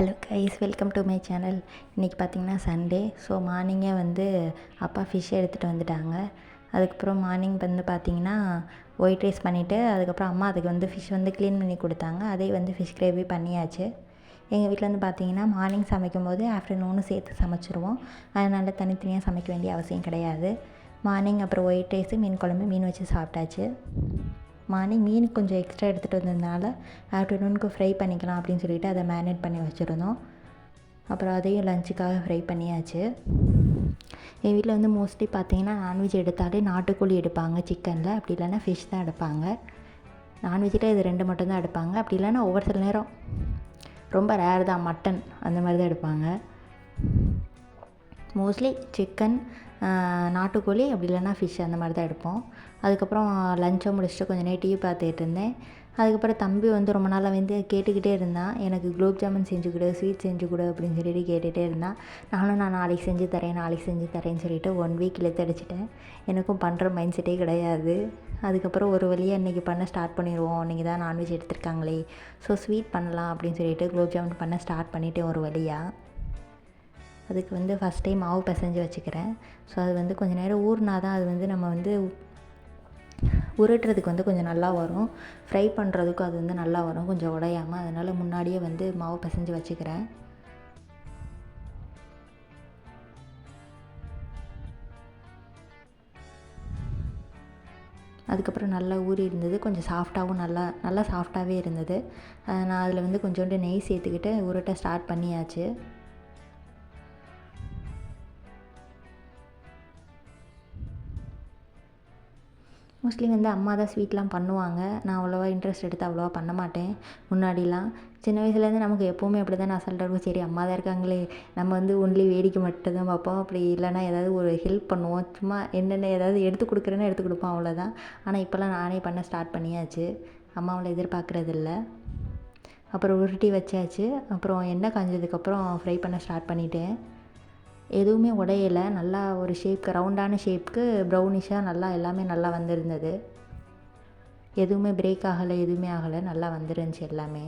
Hello guys welcome to my channel இன்றைக்கி பார்த்தீங்கன்னா Sunday so மார்னிங்கே வந்து அப்பா ஃபிஷ் எடுத்துகிட்டு வந்துட்டாங்க. அதுக்கப்புறம் மார்னிங் வந்து பார்த்தீங்கன்னா ஒயிட் ரைஸ் பண்ணிவிட்டு அதுக்கப்புறம் அம்மா அதுக்கு வந்து ஃபிஷ் வந்து க்ளீன் பண்ணி கொடுத்தாங்க. அதே வந்து ஃபிஷ் கிரேவி பண்ணியாச்சு. எங்கள் வீட்டில் வந்து பார்த்திங்கன்னா மார்னிங் சமைக்கும் போது ஆஃப்டர்நூனும் சேர்த்து சமைச்சிருவோம். அதனால் தனித்தனியாக சமைக்க வேண்டிய அவசியம் கிடையாது. மார்னிங் அப்புறம் ஒயிட் ரைஸு மீன் குழம்பு மீன் வச்சு சாப்பிட்டாச்சு. மார்னிங் மீன் கொஞ்சம் எக்ஸ்ட்ரா எடுத்துகிட்டு வந்ததுனால ஆஃப்டர்நூனுக்கு ஃப்ரை பண்ணிக்கலாம் அப்படின்னு சொல்லிட்டு அதை மேரினேட் பண்ணி வச்சுருந்தோம். அப்புறம் அதையும் லஞ்சுக்காக ஃப்ரை பண்ணியாச்சு. எங்கள் வீட்டில் வந்து மோஸ்ட்லி பார்த்தீங்கன்னா நான்வெஜ் எடுத்தாலே நாட்டுக்கோழி எடுப்பாங்க சிக்கனில் அப்படி இல்லைன்னா ஃபிஷ் தான் எடுப்பாங்க. நான்வெஜ்ஜில் இது ரெண்டு மட்டும் தான் எடுப்பாங்க. அப்படி இல்லைன்னா ஒவ்வொரு சில நேரம் ரொம்ப ரேர் தான் மட்டன் அந்த மாதிரி தான் எடுப்பாங்க. மோஸ்ட்லி சிக்கன் நாட்டுக்கோழி அப்படி இல்லைன்னா ஃபிஷ் அந்த மாதிரி தான் எடுப்போம். அதுக்கப்புறம் லஞ்சை முடிச்சுட்டு கொஞ்சம் நேரம் டிவி பார்த்துட்டு இருந்தேன். அதுக்கப்புறம் தம்பி வந்து ரொம்ப நாளாக வந்து கேட்டுக்கிட்டே இருந்தான். எனக்கு குலோப் ஜாமுன் செஞ்சு கொடு ஸ்வீட் செஞ்சு கொடு அப்படின்னு சொல்லிட்டு கேட்டுகிட்டே இருந்தான். நானும் நான் நாளைக்கு செஞ்சு தரேன் நாளைக்கு செஞ்சு தரேன்னு சொல்லிட்டு ஒன் வீக் இழுத்தடிச்சிட்டேன் எனக்கும் பண்ணுற மைண்ட் செட்டே கிடையாது. அதுக்கப்புறம் ஒரு வழியாக இன்றைக்கி பண்ண ஸ்டார்ட் பண்ணிடுவோம். இன்றைக்கி தான் நான்வெஜ் எடுத்திருக்காங்களே. ஸோ ஸ்வீட் பண்ணலாம் அப்படின்னு சொல்லிட்டு குலோப் ஜாமுன் பண்ண ஸ்டார்ட் பண்ணிவிட்டேன் ஒரு வழியாக அதுக்கு வந்து ஃபஸ்ட் டைம் மாவு பிசைஞ்சு வச்சுக்கிறேன். ஸோ அது வந்து கொஞ்சம் நேரம் ஊறினா தான் அது வந்து நம்ம வந்து உருட்டுறதுக்கு வந்து கொஞ்சம் நல்லா வரும். ஃப்ரை பண்ணுறதுக்கும் அது வந்து நல்லா வரும் கொஞ்சம் உடையாமல் அதனால் முன்னாடியே வந்து மாவு பிசைஞ்சு வச்சுக்கிறேன். அதுக்கப்புறம் நல்லா ஊறி இருந்தது. கொஞ்சம் சாஃப்டாகவும் நல்லா நல்லா சாஃப்டாகவே இருந்தது. நான் அதில் வந்து கொஞ்சோண்டு நெய் சேர்த்துக்கிட்டு உருட்ட ஸ்டார்ட் பண்ணியாச்சு. மோஸ்ட்லி வந்து அம்மா தான் ஸ்வீட்லாம் பண்ணுவாங்க. நான் அவ்வளோவா இன்ட்ரெஸ்ட் எடுத்து அவ்வளோவா பண்ண மாட்டேன். முன்னாடிலாம் சின்ன வயசுலேருந்து நமக்கு எப்போவுமே அப்படி தான் அசால்ட்டாக இருக்கும் சரி அம்மா தான் இருக்காங்களே. நம்ம வந்து ஒன்லி வேடிக்கை மட்டும் தான் பார்ப்போம். அப்படி இல்லைனா ஏதாவது ஒரு ஹெல்ப் பண்ணுவோம். சும்மா என்னென்ன ஏதாவது எடுத்து கொடுக்குறேன்னு எடுத்து கொடுப்போம் அவ்வளோதான் ஆனால் இப்போல்லாம் நானே பண்ண ஸ்டார்ட் பண்ணியாச்சு. அம்மாவில் எதிர்பார்க்குறதில்ல. அப்புறம் உருட்டி வச்சாச்சு. அப்புறம் எண்ணெய் காஞ்சதுக்கப்புறம் ஃப்ரை பண்ண ஸ்டார்ட் பண்ணிட்டேன். எதுவுமே உடையலை. நல்லா ஒரு ஷேப்க்கு ரவுண்டான ஷேப்க்கு ப்ரௌனிஷாக நல்லா எல்லாமே நல்லா வந்திருந்தது. எதுவுமே பிரேக் ஆகலை எதுவுமே ஆகலை நல்லா வந்துருந்துச்சு எல்லாமே.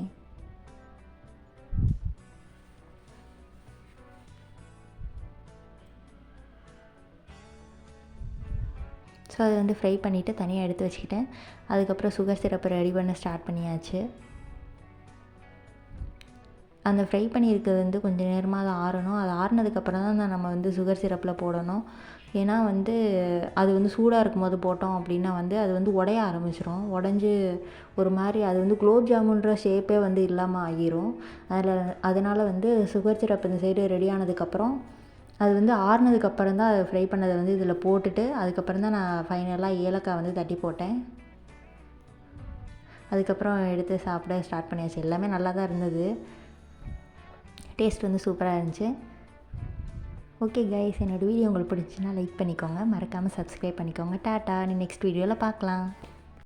ஸோ அதை வந்து ஃப்ரை பண்ணிவிட்டு தனியாக எடுத்து வச்சுக்கிட்டேன். அதுக்கப்புறம் சுகர் சிரப்பு ரெடி பண்ண ஸ்டார்ட் பண்ணியாச்சு. அந்த ஃப்ரை பண்ணியிருக்கிறது வந்து கொஞ்சம் நேரமாக அது ஆறணும். அது ஆறுனதுக்கப்புறம் தான் நம்ம வந்து சுகர் சிரப்பில் போடணும். ஏன்னா வந்து அது வந்து சூடாக இருக்கும்போது போட்டோம் அப்படின்னா வந்து அது வந்து உடைய ஆரம்பிச்சிரும். உடஞ்சி ஒரு மாதிரி அது வந்து குலோப் ஜாமுன்ற ஷேப்பே வந்து இல்லாமல் ஆகிரும். அதில் அதனால் வந்து சுகர் சிரப் இந்த சைடு ரெடி ஆனதுக்கப்புறம் அது வந்து ஆறுனதுக்கப்புறம் தான் அதை ஃப்ரை பண்ணதை வந்து இதில் போட்டுட்டு அதுக்கப்புறம் தான் நான் ஃபைனலாக ஏலக்காய் வந்து தட்டி போட்டேன். அதுக்கப்புறம் எடுத்து சாப்பிட ஸ்டார்ட் பண்ணியாச்சு. எல்லாமே நல்லா தான் இருந்தது. டேஸ்ட் வந்து சூப்பராக இருந்துச்சு. ஓகே கைஸ் என்னோடய வீடியோ உங்களுக்கு பிடிச்சுன்னா லைக் பண்ணிக்கோங்க. மறக்காமல் சப்ஸ்கிரைப் பண்ணிக்கோங்க. டாட்டா நீ நெக்ஸ்ட் வீடியோவில் பார்க்கலாம்.